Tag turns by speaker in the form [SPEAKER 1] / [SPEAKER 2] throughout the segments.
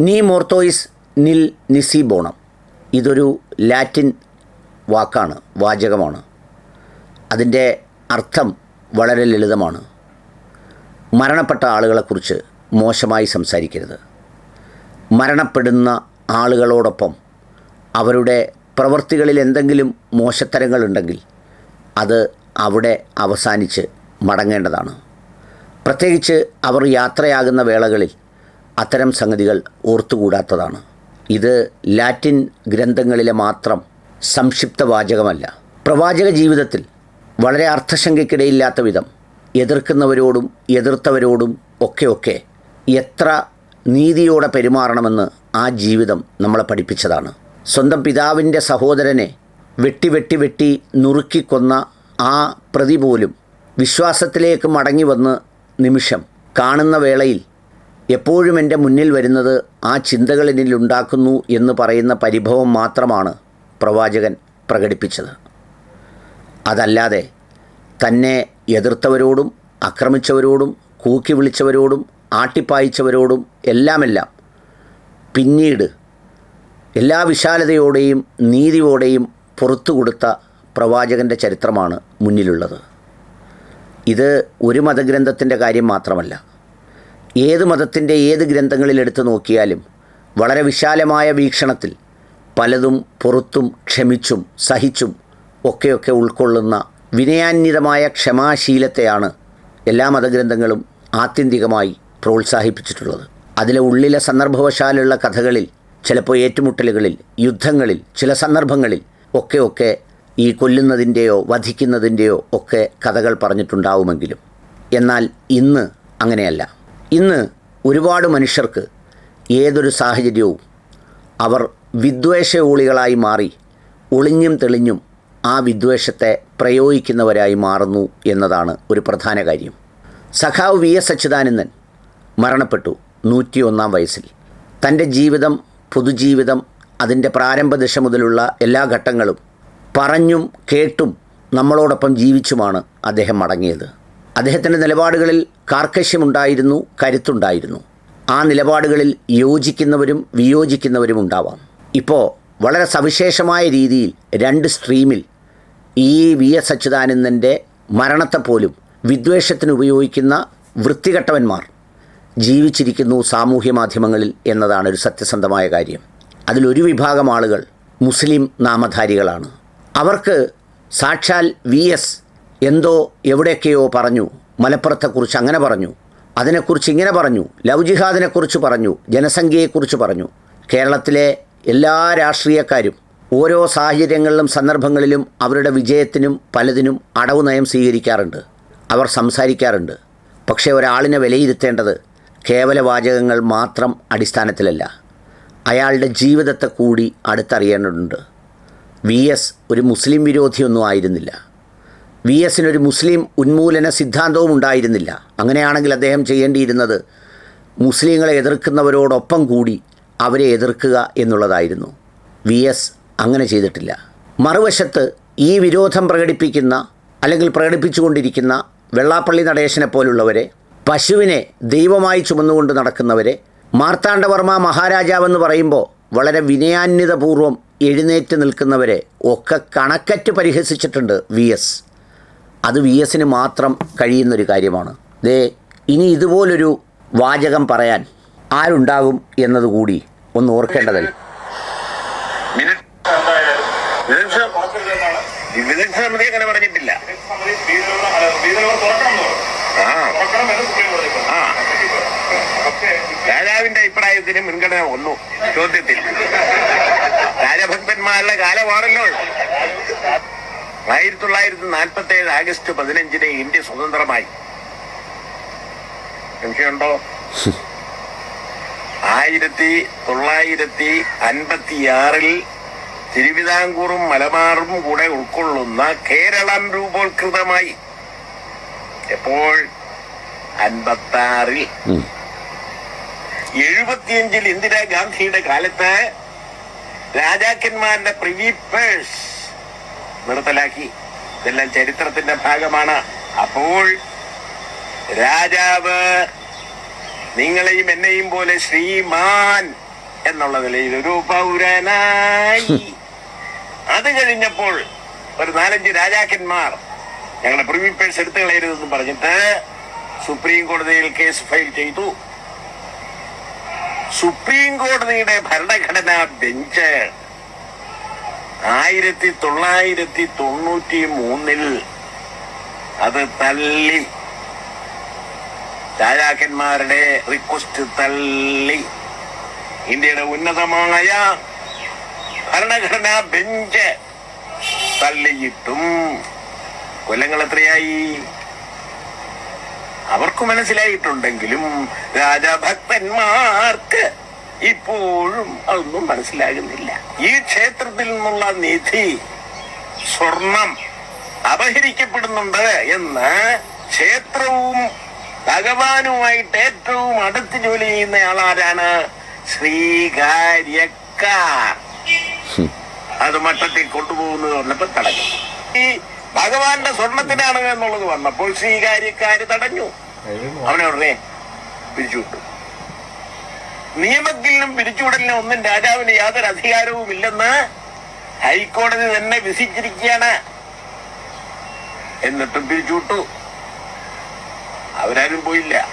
[SPEAKER 1] നീ മോർത്തോയിസ് നിൽ നിസിബോണം. ഇതൊരു ലാറ്റിൻ വാക്കാണ് വാചകമാണ്. അതിന്റെ അർത്ഥം വളരെ ലളിതമാണ്. മരണപ്പെട്ട ആളുകളെക്കുറിച്ച് മോശമായി സംസാരിക്കരുത്. മരണപ്പെടുന്ന ആളുകളോടൊപ്പം അവരുടെ പ്രവൃത്തികളിൽ എന്തെങ്കിലും മോശത്തരങ്ങളുണ്ടെങ്കിൽ അത് അവിടെ അവസാനിച്ച് മടങ്ങേണ്ടതാണ്. പ്രത്യേകിച്ച് അവർ യാത്രയാകുന്ന വേളകളിൽ അത്തരം സംഗതികൾ ഓർത്തുകൂടാത്തതാണ്. ഇത് ലാറ്റിൻ ഗ്രന്ഥങ്ങളിലെ മാത്രം സംക്ഷിപ്ത വാചകമല്ല പ്രവാചക ജീവിതത്തിൽ വളരെ അർത്ഥശങ്കയ്ക്കിടയില്ലാത്ത വിധം എതിർക്കുന്നവരോടും എതിർത്തവരോടും ഒക്കെയൊക്കെ ഒക്കെ എത്ര നീതിയോടെ പെരുമാറണമെന്ന് ആ ജീവിതം നമ്മളെ പഠിപ്പിച്ചതാണ്. സ്വന്തം പിതാവിന്റെ സഹോദരനെ വെട്ടി വെട്ടി വെട്ടി നുറുക്കിക്കൊന്ന ആ പ്രതി പോലും വിശ്വാസത്തിലേക്ക് മടങ്ങി വന്ന് നിമിഷം കാണുന്ന വേളയിൽ എപ്പോഴും എന്റെ മുന്നിൽ വരുന്നത് ആ ചിന്തകൾ എന്നിലുണ്ടാക്കുന്നു എന്ന് പറയുന്ന പരിഭവം മാത്രമാണ് പ്രവാചകൻ പ്രകടിപ്പിച്ചത്. അതല്ലാതെ തന്നെ എതിർത്തവരോടും ആക്രമിച്ചവരോടും കൂക്കി വിളിച്ചവരോടും ആട്ടിപ്പായിച്ചവരോടും എല്ലാമെല്ലാം പിന്നീട് എല്ലാ വിശാലതയോടെയും നീതിയോടെയും പുറത്തു കൊടുത്ത പ്രവാചകന്റെ ചരിത്രമാണ് മുന്നിലുള്ളത്. ഇത് ഒരു മതഗ്രന്ഥത്തിന്റെ കാര്യം മാത്രമല്ല. ഏത് മതത്തിന്റെ ഏത് ഗ്രന്ഥങ്ങളിൽ എടുത്തു നോക്കിയാലും വളരെ വിശാലമായ വീക്ഷണത്തിൽ പലതും പുറത്തും ക്ഷമിച്ചും സഹിച്ചും ഒക്കെയൊക്കെ ഉൾക്കൊള്ളുന്ന വിനയാന്വിതമായ ക്ഷമാശീലത്തെയാണ് എല്ലാ മതഗ്രന്ഥങ്ങളും ആത്യന്തികമായി പ്രോത്സാഹിപ്പിച്ചിട്ടുള്ളത്. അതിലെ ഉള്ളിലെ സന്ദർഭവശാലുള്ള കഥകളിൽ ചിലപ്പോൾ ഏറ്റുമുട്ടലുകളിൽ യുദ്ധങ്ങളിൽ ചില സന്ദർഭങ്ങളിൽ ഒക്കെയൊക്കെ ഒക്കെ ഈ കൊല്ലുന്നതിന്റെയോ വധിക്കുന്നതിന്റെയോ ഒക്കെ കഥകൾ പറഞ്ഞിട്ടുണ്ടാവുമെങ്കിലും. എന്നാൽ ഇന്ന് അങ്ങനെയല്ല. ഇന്ന് ഒരുപാട് മനുഷ്യർക്ക് ഏതൊരു സാഹചര്യവും അവർ വിദ്വേഷയോളികളായി മാറി ഒളിഞ്ഞും തെളിഞ്ഞും ആ വിദ്വേഷത്തെ പ്രയോഗിക്കുന്നവരായി മാറുന്നു എന്നതാണ് ഒരു പ്രധാന കാര്യം. സഖാവ് വി എസ് അച്യുതാനന്ദൻ മരണപ്പെട്ടു നൂറ്റിയൊന്നാം വയസ്സിൽ. തന്റെ ജീവിതം പൊതുജീവിതം അതിന്റെ പ്രാരംഭ ദശ മുതലുള്ള എല്ലാ ഘട്ടങ്ങളും പറഞ്ഞും കേട്ടും നമ്മളോടൊപ്പം ജീവിച്ചുമാണ് അദ്ദേഹം മടങ്ങിയത്. അദ്ദേഹത്തിന്റെ നിലപാടുകളിൽ കാർക്കശ്യമുണ്ടായിരുന്നു കരുത്തുണ്ടായിരുന്നു. ആ നിലപാടുകളിൽ യോജിക്കുന്നവരും വിയോജിക്കുന്നവരും ഉണ്ടാവാം. ഇപ്പോൾ വളരെ സവിശേഷമായ രീതിയിൽ രണ്ട് സ്ട്രീമിൽ ഈ വി എസ് അച്യുതാനന്ദന്റെ മരണത്തെപ്പോലും വിദ്വേഷത്തിന് ഉപയോഗിക്കുന്ന വൃത്തികെട്ടവന്മാർ ജീവിച്ചിരിക്കുന്നു സാമൂഹ്യ മാധ്യമങ്ങളിൽ എന്നതാണ് ഒരു സത്യസന്ധമായ കാര്യം. അതിലൊരു വിഭാഗം ആളുകൾ മുസ്ലിം നാമധാരികളാണ്. അവർക്ക് സാക്ഷാൽ വി എസ് എന്തോ എവിടെയൊക്കെയോ പറഞ്ഞു. മലപ്പുറത്തെക്കുറിച്ച് അങ്ങനെ പറഞ്ഞു. അതിനെക്കുറിച്ച് ഇങ്ങനെ പറഞ്ഞു. ലവ് ജിഹാദിനെക്കുറിച്ച് പറഞ്ഞു. ജനസംഖ്യയെക്കുറിച്ച് പറഞ്ഞു. കേരളത്തിലെ എല്ലാ രാഷ്ട്രീയക്കാരും ഓരോ സാഹചര്യങ്ങളിലും സന്ദർഭങ്ങളിലും അവരുടെ വിജയത്തിനും പലതിനും അടവ് നയം സ്വീകരിക്കാറുണ്ട്. അവർ സംസാരിക്കാറുണ്ട്. പക്ഷേ ഒരാളിനെ വിലയിരുത്തേണ്ടത് കേവല വാചകങ്ങൾ മാത്രം അടിസ്ഥാനത്തിലല്ല. അയാളുടെ ജീവിതത്തെ കൂടി അടുത്തറിയേണ്ടതുണ്ട്. വി എസ് ഒരു മുസ്ലിം വിരോധിയൊന്നും ആയിരുന്നില്ല. വി എസിനൊരു മുസ്ലിം ഉന്മൂലന സിദ്ധാന്തവും ഉണ്ടായിരുന്നില്ല. അങ്ങനെയാണെങ്കിൽ അദ്ദേഹം ചെയ്യേണ്ടിയിരുന്നത് മുസ്ലിങ്ങളെ എതിർക്കുന്നവരോടൊപ്പം കൂടി അവരെ എതിർക്കുക എന്നുള്ളതായിരുന്നു. വി എസ് അങ്ങനെ ചെയ്തിട്ടില്ല. മറുവശത്ത് ഈ വിരോധം പ്രകടിപ്പിക്കുന്ന അല്ലെങ്കിൽ പ്രകടിപ്പിച്ചുകൊണ്ടിരിക്കുന്ന വെള്ളാപ്പള്ളി നടേശനെ പോലുള്ളവരെ പശുവിനെ ദൈവമായി ചുമന്നുകൊണ്ട് നടക്കുന്നവരെ മാർത്താണ്ഡവർമ്മ മഹാരാജാവെന്ന് പറയുമ്പോൾ വളരെ വിനയാന്വിതപൂർവം എഴുന്നേറ്റ് നിൽക്കുന്നവരെ ഒക്കെ കണക്കറ്റ് പരിഹസിച്ചിട്ടുണ്ട് വി എസ്. അത് വി എസിന് മാത്രം കഴിയുന്നൊരു കാര്യമാണ്. ദേ ഇനി ഇതുപോലൊരു വാചകം പറയാൻ ആരുണ്ടാകും എന്നതുകൂടി ഒന്ന് ഓർക്കേണ്ടതല്ല?
[SPEAKER 2] പറഞ്ഞിട്ടില്ല രാജാവിന്റെ അഭിപ്രായത്തിന് മുൻഗണന ഒന്നു ചോദ്യത്തിൽ. രാജഭക്തന്മാരുടെ കാലമാണല്ലോ. ആയിരത്തി തൊള്ളായിരത്തി നാൽപ്പത്തി ഏഴ് ആഗസ്റ്റ് പതിനഞ്ചിന് ഇന്ത്യ സ്വതന്ത്രമായി. സംശയമുണ്ടോ? ആയിരത്തി തൊള്ളായിരത്തി അൻപത്തിയാറിൽ തിരുവിതാംകൂറും മലബാറും കൂടെ ഉൾക്കൊള്ളുന്ന കേരളം രൂപോത്കൃതമായി എപ്പോൾ? അൻപത്താറിൽ. എഴുപത്തിയഞ്ചിൽ ഇന്ദിരാഗാന്ധിയുടെ കാലത്ത് രാജാക്കന്മാരുടെ പ്രിവി നിർത്തലാക്കി ഇതെല്ലാം ചരിത്രത്തിന്റെ ഭാഗമാണ്. അപ്പോൾ രാജാവ് നിങ്ങളെയും എന്നെയും പോലെ ശ്രീമാൻ എന്നുള്ള നിലയിൽ ഒരു പൗരനായി. അത് കഴിഞ്ഞപ്പോൾ ഒരു നാലഞ്ച് രാജാക്കന്മാർ ഞങ്ങളെ പ്രിമിപ്പേഴ്സ് എടുത്ത് എടുത്തു കളയരുതെന്ന് പറഞ്ഞിട്ട് സുപ്രീം കോടതിയിൽ കേസ് ഫയൽ ചെയ്തു. സുപ്രീം കോടതിയുടെ ഭരണഘടനാ ബെഞ്ച് ആയിരത്തി തൊള്ളായിരത്തി തൊണ്ണൂറ്റി മൂന്നിൽ അത് തള്ളി രാജാക്കന്മാരുടെ റിക്വസ്റ്റ് തള്ളി ഇന്ത്യയുടെ ഉന്നതമായ ഭരണഘടനാ ബെഞ്ച് തള്ളിയിട്ടും. കൊല്ലങ്ങൾ എത്രയായി? അവർക്ക് മനസ്സിലായിട്ടുണ്ടെങ്കിലും രാജഭക്തന്മാർക്ക് ഇപ്പോഴും അതൊന്നും മനസ്സിലാകുന്നില്ല. ഈ ക്ഷേത്രത്തിൽ നിന്നുള്ള നിധി സ്വർണം അപഹരിക്കപ്പെടുന്നുണ്ട് എന്ന് ക്ഷേത്രവും ഭഗവാനുമായിട്ട് ഏറ്റവും അടുത്ത് ജോലി ചെയ്യുന്ന ആളാരാണ് ശ്രീകാര്യക്കാർ അത് മട്ടത്തിൽ കൊണ്ടുപോകുന്നത് വന്നപ്പോ തടഞ്ഞു. ഈ ഭഗവാന്റെ സ്വർണത്തിനാണ് എന്നുള്ളത് വന്നപ്പോൾ ശ്രീകാര്യക്കാര് തടഞ്ഞു. അവനെ ഉടനെ പിരിച്ചുവിട്ടു. നിയമത്തിലും പിരിച്ചുവിടലിനും ഒന്നും രാജാവിന് യാതൊരു അധികാരവും ഇല്ലെന്ന് ഹൈക്കോടതി തന്നെ വിസിച്ചിരിക്കുകയാണ് എന്നിട്ടും പിരിച്ചുവിട്ടു. അവരാരും പോയില്ല.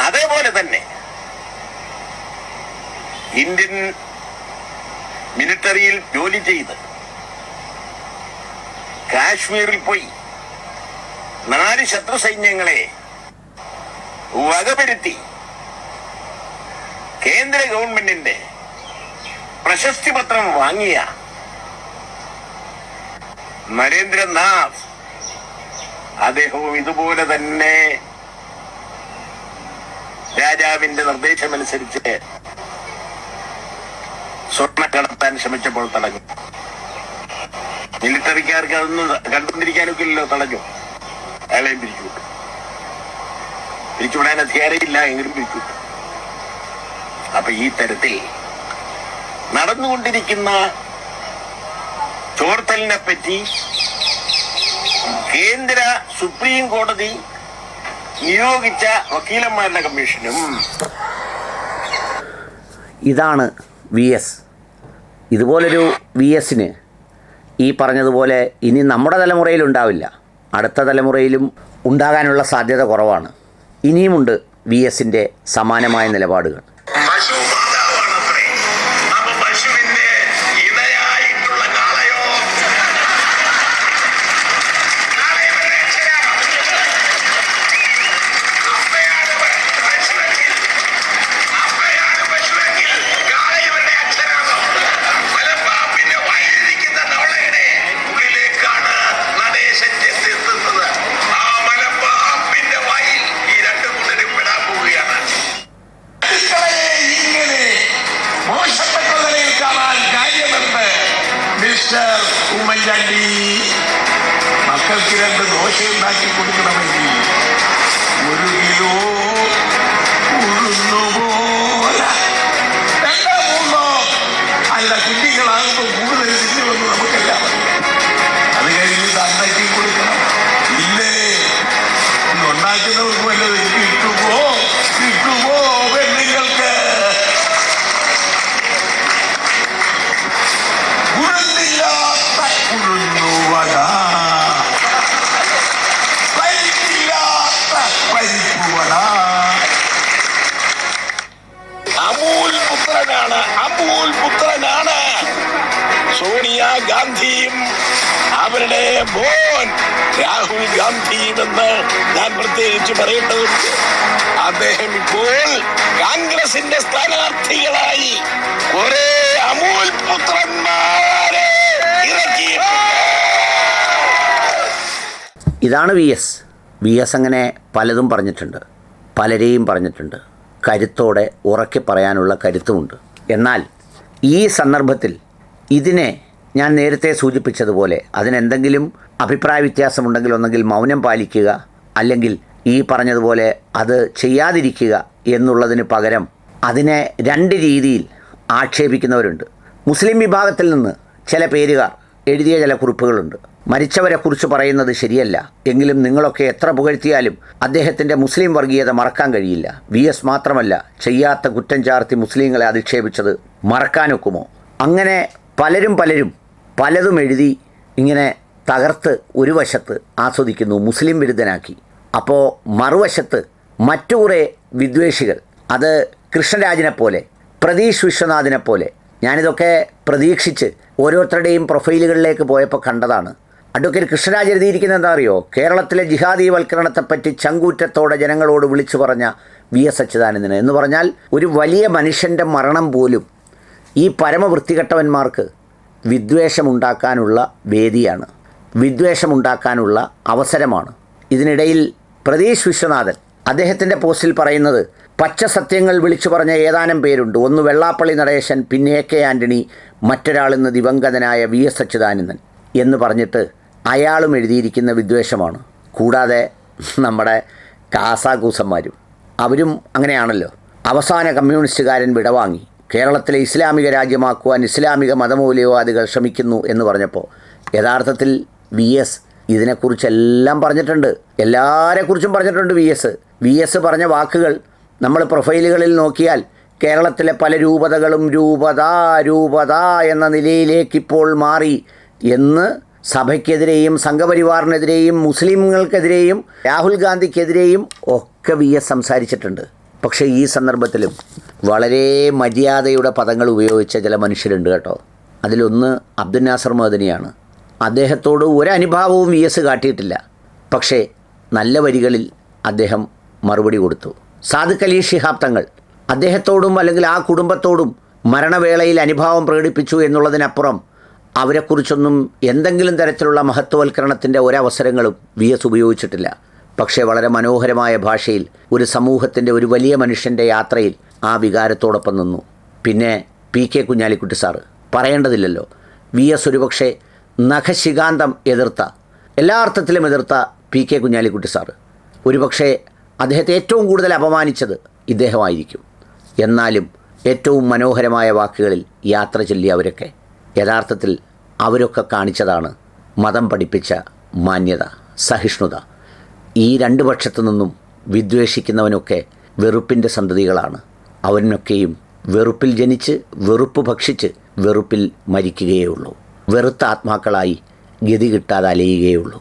[SPEAKER 2] അതേപോലെ തന്നെ ഇന്ത്യൻ മിലിറ്ററിയിൽ ജോലി ചെയ്ത് കാശ്മീരിൽ പോയി നാല് ശത്രു സൈന്യങ്ങളെ വകപരുത്തി കേന്ദ്ര ഗവൺമെന്റിന്റെ പ്രശസ്തി പത്രം വാങ്ങിയ നരേന്ദ്രനാഥ് അദ്ദേഹവും ഇതുപോലെ തന്നെ രാജാവിന്റെ നിർദ്ദേശമനുസരിച്ച് സ്വർണ കടത്താൻ ശ്രമിച്ചപ്പോൾ തടഞ്ഞു. മിലിറ്ററിക്കാർക്ക് അതൊന്നും കണ്ടുകൊണ്ടിരിക്കാനൊക്കില്ലല്ലോ തടഞ്ഞു. അയാളെയും പിരിച്ചുവിട്ടു. പിരിച്ചുവിടാൻ അധികാരമില്ല എങ്കിലും പിരിച്ചുവിട്ടു. അപ്പൊ ഈ തരത്തിൽ നടന്നുകൊണ്ടിരിക്കുന്ന ചോർത്തലിനെ പറ്റി കേന്ദ്ര സുപ്രീം കോടതി നിയോഗിച്ച വക്കീലന്മാരുടെ കമ്മീഷനും
[SPEAKER 1] ഇതാണ് വി എസ്. ഇതുപോലൊരു വി എസിന് ഈ പറഞ്ഞതുപോലെ ഇനി നമ്മുടെ തലമുറയിൽ ഉണ്ടാവില്ല. അടുത്ത തലമുറയിലും ഉണ്ടാകാനുള്ള സാധ്യത കുറവാണ്. ഇനിയുമുണ്ട് വി എസിന്റെ സമാനമായ നിലപാടുകൾ.
[SPEAKER 3] മിസ്റ്റർ ഉമ്മൻചാണ്ടി. മക്കൾക്ക് രണ്ട് ദോശ ഉണ്ടാക്കി കൊടുക്കണമെങ്കിൽ ഒരു കിലോ
[SPEAKER 2] ഗാന്ധിയും അവരുടെ മോൻ രാഹുൽ ഗാന്ധിയും എന്ന് ഞാൻ പ്രത്യേകിച്ച് പറയേണ്ടതുണ്ട്. അദ്ദേഹം ഇപ്പോൾ കോൺഗ്രസിന്റെ സ്ഥാനാർത്ഥികളായി കുറെ അമൂൽ പുത്രന്മാരെ
[SPEAKER 1] ഇതാണ് വി എസ്. വി എസ് അങ്ങനെ പലതും പറഞ്ഞിട്ടുണ്ട്. പലരെയും പറഞ്ഞിട്ടുണ്ട്. കരുത്തോടെ ഉറക്കി പറയാനുള്ള കരുത്തുമുണ്ട്. എന്നാൽ ഈ സന്ദർഭത്തിൽ ഇതിനെ ഞാൻ നേരത്തെ സൂചിപ്പിച്ചതുപോലെ അതിനെന്തെങ്കിലും അഭിപ്രായ വ്യത്യാസമുണ്ടെങ്കിൽ ഒന്നെങ്കിൽ മൗനം പാലിക്കുക അല്ലെങ്കിൽ ഈ പറഞ്ഞതുപോലെ അത് ചെയ്യാതിരിക്കുക എന്നുള്ളതിന് പകരം അതിനെ രണ്ട് രീതിയിൽ ആക്ഷേപിക്കുന്നവരുണ്ട്. മുസ്ലിം വിഭാഗത്തിൽ നിന്ന് ചില പേരുകാർ എഴുതിയ ചില കുറിപ്പുകളുണ്ട്. മരിച്ചവരെക്കുറിച്ച് പറയുന്നത് ശരിയല്ല. എങ്കിലും നിങ്ങളൊക്കെ എത്ര പുകഴ്ത്തിയാലും അദ്ദേഹത്തിന്റെ മുസ്ലിം വർഗീയത മറക്കാൻ കഴിയില്ല. വി എസ് മാത്രമല്ല ചെയ്യാത്ത കുറ്റം ചാർത്തി മുസ്ലിങ്ങളെ അധിക്ഷേപിച്ചത് മറക്കാനൊക്കുമോ? അങ്ങനെ പലരും പലരും പലതും എഴുതി ഇങ്ങനെ തകർത്ത് ഒരു വശത്ത് ആസ്വദിക്കുന്നു മുസ്ലിം വിരുദ്ധനാക്കി. അപ്പോൾ മറുവശത്ത് മറ്റു കുറേ വിദ്വേഷികൾ. അത് കൃഷ്ണരാജിനെ പോലെ പ്രതീഷ് വിശ്വനാഥിനെ പോലെ ഞാനിതൊക്കെ പ്രതീക്ഷിച്ച് ഓരോരുത്തരുടെയും പ്രൊഫൈലുകളിലേക്ക് പോയപ്പോൾ കണ്ടതാണ്. അഡ്വക്കേറ്റ് കൃഷ്ണരാജ് എഴുതിയിരിക്കുന്നത് എന്താ അറിയോ? കേരളത്തിലെ ജിഹാദീവൽക്കരണത്തെപ്പറ്റി ചങ്കൂറ്റത്തോടെ ജനങ്ങളോട് വിളിച്ചു പറഞ്ഞ വി എസ് അച്യുതാനന്ദന്. എന്ന് പറഞ്ഞാൽ ഒരു വലിയ മനുഷ്യന്റെ മരണം പോലും ഈ പരമവൃത്തികെട്ടവന്മാർക്ക് വിദ്വേഷമുണ്ടാക്കാനുള്ള വേദിയാണ്. വിദ്വേഷമുണ്ടാക്കാനുള്ള അവസരമാണ്. ഇതിനിടയിൽ പ്രതീഷ് വിശ്വനാഥൻ അദ്ദേഹത്തിന്റെ പോസ്റ്റിൽ പറയുന്നത് പച്ച സത്യങ്ങൾ വിളിച്ചു പറഞ്ഞ ഏതാനും പേരുണ്ട്. ഒന്ന് വെള്ളാപ്പള്ളി നടേശൻ പിന്നെ എ കെ ആന്റണി മറ്റൊരാളിന്ന് ദിവംഗതനായ വി എസ് അച്യുതാനന്ദൻ എന്ന് പറഞ്ഞിട്ട് അയാളും എഴുതിയിരിക്കുന്ന വിദ്വേഷമാണ്. കൂടാതെ നമ്മുടെ കാസാകൂസന്മാരും. അവരും അങ്ങനെയാണല്ലോ. അവസാന കമ്മ്യൂണിസ്റ്റുകാരൻ വിടവാങ്ങി. കേരളത്തിലെ ഇസ്ലാമിക രാജ്യമാക്കുവാൻ ഇസ്ലാമിക മതമൂല്യവാദികൾ ശ്രമിക്കുന്നു എന്ന് പറഞ്ഞപ്പോൾ യഥാർത്ഥത്തിൽ വി എസ് ഇതിനെക്കുറിച്ചെല്ലാം പറഞ്ഞിട്ടുണ്ട്. എല്ലാവരെക്കുറിച്ചും പറഞ്ഞിട്ടുണ്ട് വി എസ്. വി എസ് പറഞ്ഞ വാക്കുകൾ നമ്മൾ പ്രൊഫൈലുകളിൽ നോക്കിയാൽ കേരളത്തിലെ പല രൂപതകളും രൂപത രൂപത എന്ന നിലയിലേക്ക് ഇപ്പോൾ മാറി എന്ന് സഭയ്ക്കെതിരെയും സംഘപരിവാറിനെതിരെയും മുസ്ലിങ്ങൾക്കെതിരെയും രാഹുൽ ഗാന്ധിക്കെതിരെയും ഒക്കെ വി എസ് സംസാരിച്ചിട്ടുണ്ട്. പക്ഷേ ഈ സന്ദർഭത്തിലും വളരെ മര്യാദയുടെ പദങ്ങൾ ഉപയോഗിച്ച ചില മനുഷ്യരുണ്ട് കേട്ടോ. അതിലൊന്ന് അബ്ദുൽ നാസർ മദനിയാണ്. അദ്ദേഹത്തോട് ഒരനുഭാവവും വി എസ് കാട്ടിയിട്ടില്ല. പക്ഷേ നല്ല വരികളിൽ അദ്ദേഹം മറുപടി കൊടുത്തു. സാദിഖ് അലി ഷിഹാബ് തങ്ങൾ അദ്ദേഹത്തോടും അല്ലെങ്കിൽ ആ കുടുംബത്തോടും മരണവേളയിൽ അനുഭാവം പ്രകടിപ്പിച്ചു എന്നുള്ളതിനപ്പുറം അവരെക്കുറിച്ചൊന്നും എന്തെങ്കിലും തരത്തിലുള്ള മഹത്വവൽക്കരണത്തിന്റെ ഒരവസരങ്ങളും വി എസ് ഉപയോഗിച്ചിട്ടില്ല. പക്ഷേ വളരെ മനോഹരമായ ഭാഷയിൽ ഒരു സമൂഹത്തിന്റെ ഒരു വലിയ മനുഷ്യന്റെ യാത്രയിൽ ആ വികാരത്തോടൊപ്പം നിന്നു. പിന്നെ പി കെ കുഞ്ഞാലിക്കുട്ടി സാറ് പറയേണ്ടതില്ലല്ലോ. വി എസ് ഒരുപക്ഷെ നഖശികാന്തം എതിർത്ത എല്ലാ അർത്ഥത്തിലും എതിർത്ത പി കെ കുഞ്ഞാലിക്കുട്ടി സാറ്. ഒരുപക്ഷെ അദ്ദേഹത്തെ ഏറ്റവും കൂടുതൽ അപമാനിച്ചത് ഇദ്ദേഹമായിരിക്കും. എന്നാലും ഏറ്റവും മനോഹരമായ വാക്കുകളിൽ യാത്ര ചൊല്ലി അവരൊക്കെ യഥാർത്ഥത്തിൽ അവരൊക്കെ കാണിച്ചതാണ് മതം പഠിപ്പിച്ച മാന്യത സഹിഷ്ണുത. ഈ രണ്ട് പക്ഷത്തു നിന്നും വിദ്വേഷിക്കുന്നവനൊക്കെ വെറുപ്പിന്റെ സന്തതികളാണ്. അവനൊക്കെയും വെറുപ്പിൽ ജനിച്ച് വെറുപ്പ് ഭക്ഷിച്ച് വെറുപ്പിൽ മരിക്കുകയേ ഉള്ളൂ വെറുത്ത ആത്മാക്കളായി ഗതി കിട്ടാതെ അലയുകയുള്ളൂ